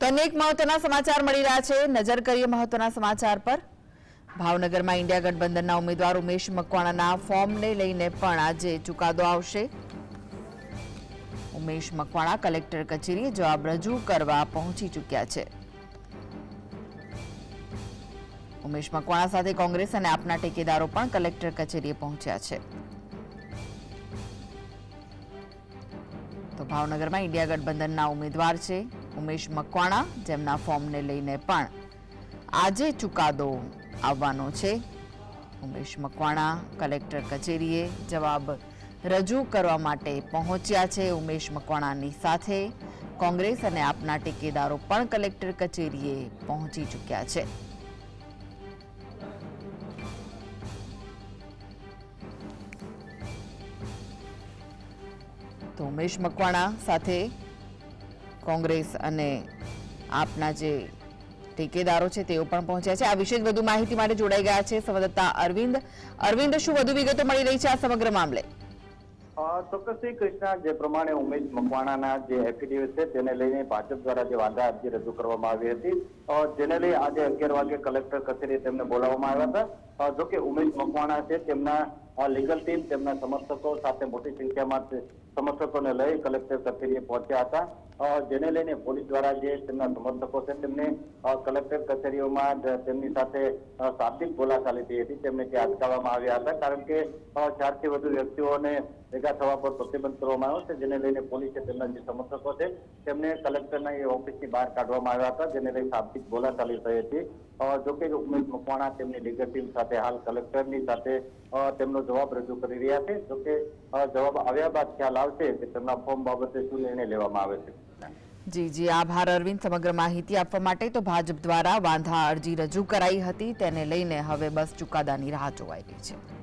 તો અનેક મહત્વના સમાચાર મળી રહ્યા છે. નજર કરીએ મહત્વના સમાચાર પર. ભાવનગરમાં ઇન્ડિયા ગઠબંધનના ઉમેદવાર ઉમેશ મકવાણાના ફોર્મને લઈને પણ આજે ચુકાદો આવશે. ઉમેશ મકવાણા કલેક્ટર કચેરીએ જવાબ રજૂ કરવા પહોંચી ચૂક્યા છે. ઉમેશ મકવાણા સાથે કોંગ્રેસ અને આપના ટેકેદારો પણ કલેક્ટર કચેરીએ પહોંચ્યા છે. તો ભાવનગરમાં ઇન્ડિયા ગઠબંધનના ઉમેદવાર છે. ઉમેશ મકવાણા જેમના ફોર્મને લઈને પણ આજે ચુકાદો આવવાનો છે. ઉમેશ મકવાણા કલેક્ટર કચેરીએ જવાબ રજૂ કરવા માટે પહોંચ્યા છે. ઉમેશ મકવાણાની સાથે કોંગ્રેસ અને આપના ટેકેદારો પણ કલેક્ટર કચેરીએ પહોંચી ચૂક્યા છે. તો ઉમેશ મકવાણા સાથે કોંગ્રેસ અને આપના જે ઠેકેદારો છે તેઓ પણ પહોંચ્યા છે. આ વિશે વધુ માહિતી માટે જોડાઈ ગયા છે સંવાદદાતા અરવિંદ. અરવિંદ, શું વધુ વિગતો મળી રહી છે આ સમગ્ર મામલે? ચોક્કસ શ્રી કૃષ્ણા. જે પ્રમાણે ઉમેશ મકવાણાના જે એફિડેવિટ છે તેને લઈને ભાજપ દ્વારા જે વાંધા અરજી રજૂ કરવામાં આવી હતી. જેને લઈ આજે અગિયાર વાગે કલેક્ટર કચેરીએ તેમને બોલાવવામાં આવ્યા હતા. જોકે ઉમેશ મકવાણા છે તેમના લીગલ ટીમ તેમના સમર્થકો સાથે મોટી સંખ્યામાં સમર્થકોને લઈ કલેક્ટર કચેરીએ પહોંચ્યા હતા. જેને લઈને પોલીસ દ્વારા જે તેમના સમર્થકો છે તેમને કલેક્ટર કચેરીઓમાં તેમની સાથે શાબ્દિક બોલાચાલી થઈ હતી. તેમને ત્યાં અટકાવવામાં આવ્યા હતા. કારણ કે ચારથી વધુ વ્યક્તિઓને ભેગા થવા પર પ્રતિબંધ કરવામાં આવ્યો છે, જેને લઈને પોલીસે તેમના જે સમર્થકો છે તેમને કલેક્ટરના એ ઓફિસની બહાર કાઢવામાં આવ્યા હતા, જેને લઈને શાબ્દિક બોલાચાલી થઈ હતી. જોકે ઉમેશ મકવાણા તેમની લીગલ ટીમ સાથે હાલ કલેક્ટરની સાથે તેમનો જવાબ રજૂ કરી રહ્યા છે. અ, જવાબ આવ્યા બાદ ખ્યાલ આવશે કે તેમના ફોર્મ બાબતે શું નિર્ણય લેવામાં આવે છે. જી જી આભાર અરવિંદ. સમગ્ર માહિતી આપવા માટે તો ભાજપ દ્વારા વાંધા અરજી રજૂ કરાઈ હતી. તેને લઈને હવે બસ ચુકાદાની રાહ જોવાઈ રહી છે.